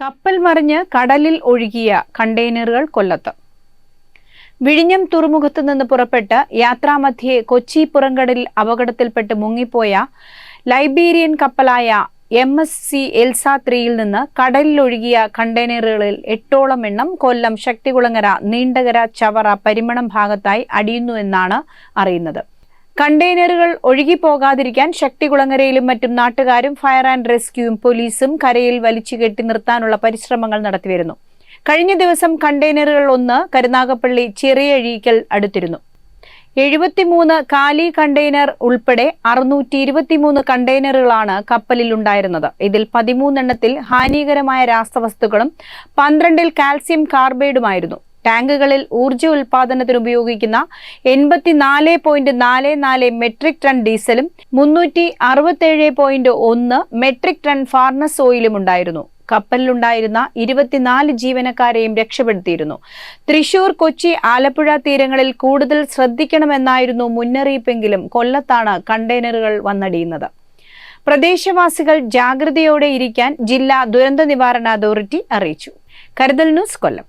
കപ്പൽ മറിഞ്ഞ് കടലിൽ ഒഴുകിയ കണ്ടെയ്നറുകൾ കൊല്ലത്ത്. വിഴിഞ്ഞം തുറമുഖത്ത് നിന്ന് പുറപ്പെട്ട് യാത്രാമധ്യേ കൊച്ചി പുറംകടലിൽ അപകടത്തിൽപ്പെട്ട് മുങ്ങിപ്പോയ ലൈബീരിയൻ കപ്പലായ എം എസ് സി എൽസ ത്രീയിൽ നിന്ന് കടലിലൊഴുകിയ കണ്ടെയ്നറുകളിൽ എട്ടോളം എണ്ണം കൊല്ലം ശക്തികുളങ്ങര നീണ്ടകര ചവറ പരിമണം ഭാഗത്തായി അടിയുന്നുവെന്നാണ് അറിയുന്നത്. കണ്ടെയ്നറുകൾ ഒഴുകിപ്പോകാതിരിക്കാൻ ശക്തികുളങ്ങരയിലും മറ്റും നാട്ടുകാരും ഫയർ ആൻഡ് റെസ്ക്യൂവും പോലീസും കരയിൽ വലിച്ചു കെട്ടി നിർത്താനുള്ള പരിശ്രമങ്ങൾ നടത്തിവരുന്നു. കഴിഞ്ഞ ദിവസം കണ്ടെയ്നറുകൾ ഒന്ന് കരുനാഗപ്പള്ളി ചെറിയഴീക്കൽ അടുത്തിരുന്നു. എഴുപത്തിമൂന്ന് കാലി കണ്ടെയ്നർ ഉൾപ്പെടെ അറുന്നൂറ്റി ഇരുപത്തിമൂന്ന് കണ്ടെയ്നറുകളാണ് കപ്പലിൽ ഉണ്ടായിരുന്നത്. ഇതിൽ പതിമൂന്നെണ്ണത്തിൽ ഹാനികരമായ രാസവസ്തുക്കളും പന്ത്രണ്ടിൽ കാൽസ്യം കാർബൈഡുമായിരുന്നു. ടാങ്കുകളിൽ ഊർജ ഉൽപാദനത്തിന് ഉപയോഗിക്കുന്ന എൺപത്തിനാല് പോയിന്റ് നാല് നാല് മെട്രിക് ടൺ ഡീസലും മുന്നൂറ്റി അറുപത്തേഴ് പോയിന്റ് ഒന്ന് മെട്രിക് ടൺ ഫാർണസ് ഓയിലും ഉണ്ടായിരുന്നു. കപ്പലിലുണ്ടായിരുന്ന ഇരുപത്തിനാല് ജീവനക്കാരെയും രക്ഷപ്പെടുത്തിയിരുന്നു. തൃശൂർ കൊച്ചി ആലപ്പുഴ തീരങ്ങളിൽ കൂടുതൽ ശ്രദ്ധിക്കണമെന്നായിരുന്നു മുന്നറിയിപ്പെങ്കിലും കൊല്ലത്താണ് കണ്ടെയ്നറുകൾ വന്നടിയുന്നത്. പ്രദേശവാസികൾ ജാഗ്രതയോടെ ഇരിക്കാൻ ജില്ലാ ദുരന്ത നിവാരണ അതോറിറ്റി അറിയിച്ചു. കരുതൽ ന്യൂസ് കൊല്ലം.